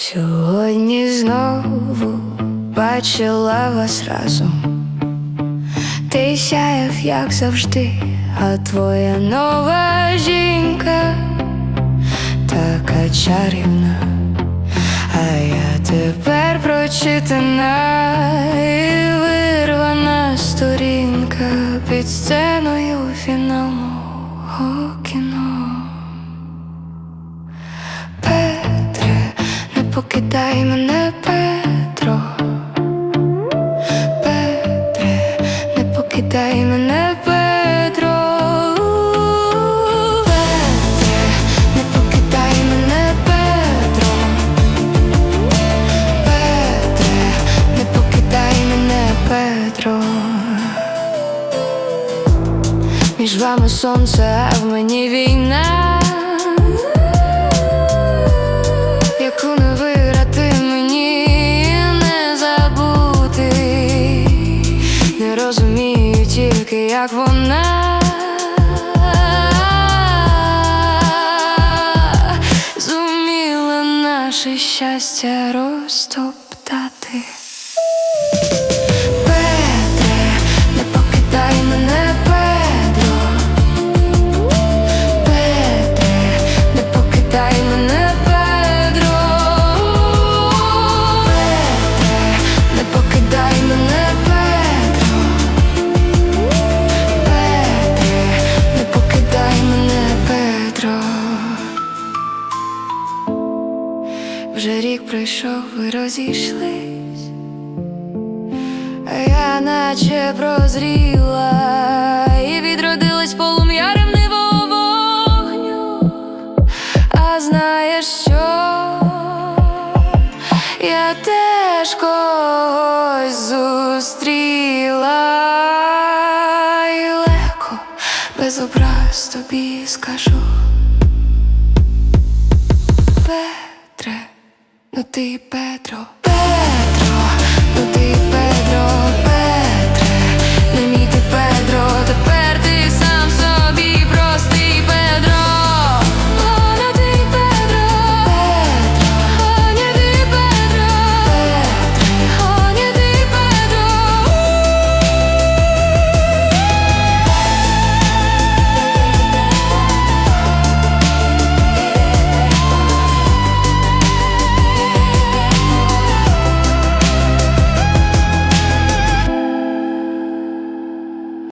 Сьогодні знову бачила вас разом. Ти сяяв, як завжди, а твоя нова жінка така чарівна, а я тепер прочитана і вирвана сторінка під сценою фінал мого кіно. Не покидай мене, Петро. Петре, не покидай мене, Петро. Петре, не покидай мене, Петро. Не покидай мене, Петро. Між вами сонце, а в мені війна. Як вона зуміла наше щастя розтоптати. Вже рік пройшов, ви розійшлись. Я наче прозріла і відродилась полум'я ревнивого вогню. А знаєш що? Я теж когось зустріла і легко без образ тобі скажу. Ти Петро.